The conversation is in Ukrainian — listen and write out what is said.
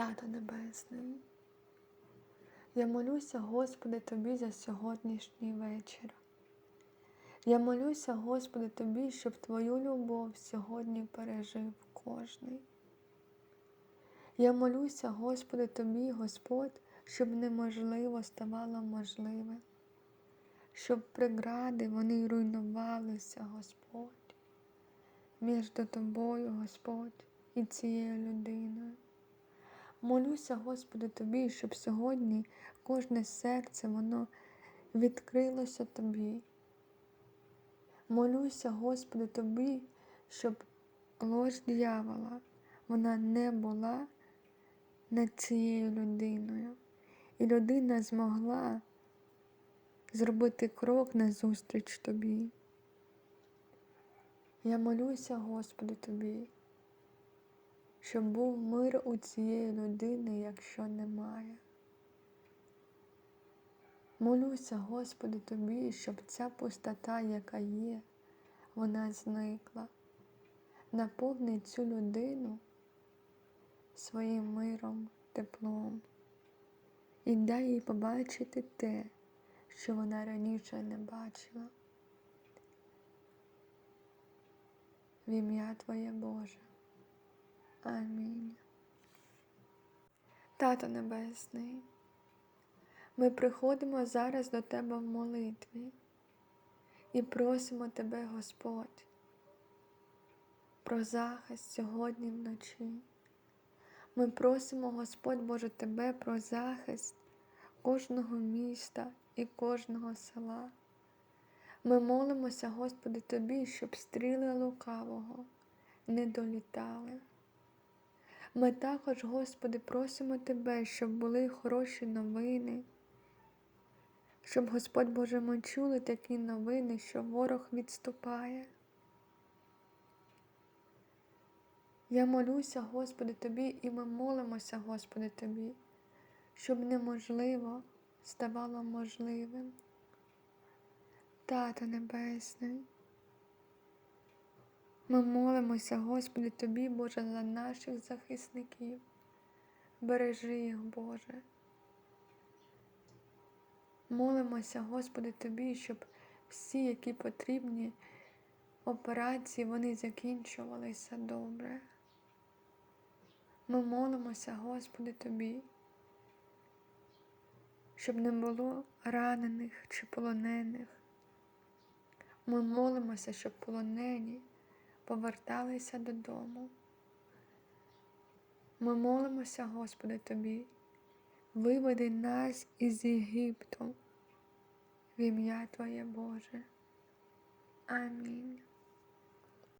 Тато Небесний, я молюся, Господи, Тобі за сьогоднішній вечір. Я молюся, Господи, Тобі, щоб Твою любов сьогодні пережив кожний. Я молюся, Господи, Тобі, Господь, щоб неможливо ставало можливе, щоб прегради вони руйнувалися, Господь, між Тобою, Господь, і цією людиною. Молюся, Господи, Тобі, щоб сьогодні кожне серце воно відкрилося Тобі. Молюся, Господи, Тобі, щоб ложь дьявола, вона не була над цією людиною. І людина змогла зробити крок назустріч Тобі. Я молюся, Господи, Тобі, щоб був мир у цієї людини, якщо немає. Молюся, Господи, Тобі, щоб ця пустота, яка є, вона зникла. Наповни цю людину своїм миром, теплом і дай їй побачити те, що вона раніше не бачила. В ім'я Твоє Боже. Амінь. Тато Небесний, ми приходимо зараз до Тебе в молитві і просимо Тебе, Господь, про захист сьогодні вночі. Ми просимо, Господь Боже, Тебе про захист кожного міста і кожного села. Ми молимося, Господи, Тобі, щоб стріли лукавого не долітали. Ми також, Господи, просимо Тебе, щоб були хороші новини, щоб, Господь Боже, ми чули такі новини, що ворог відступає. Я молюся, Господи, Тобі, і ми молимося, Господи, Тобі, щоб неможливо ставало можливим. Тато Небесний, ми молимося, Господи, Тобі, Боже, за наших захисників. Бережи їх, Боже. Молимося, Господи, Тобі, щоб всі, які потрібні операції, вони закінчувалися добре. Ми молимося, Господи, Тобі, щоб не було ранених чи полонених. Ми молимося, щоб полонені поверталися додому. Ми молимося, Господи, Тобі, виведи нас із Єгипту в ім'я Твоє Боже. Амінь.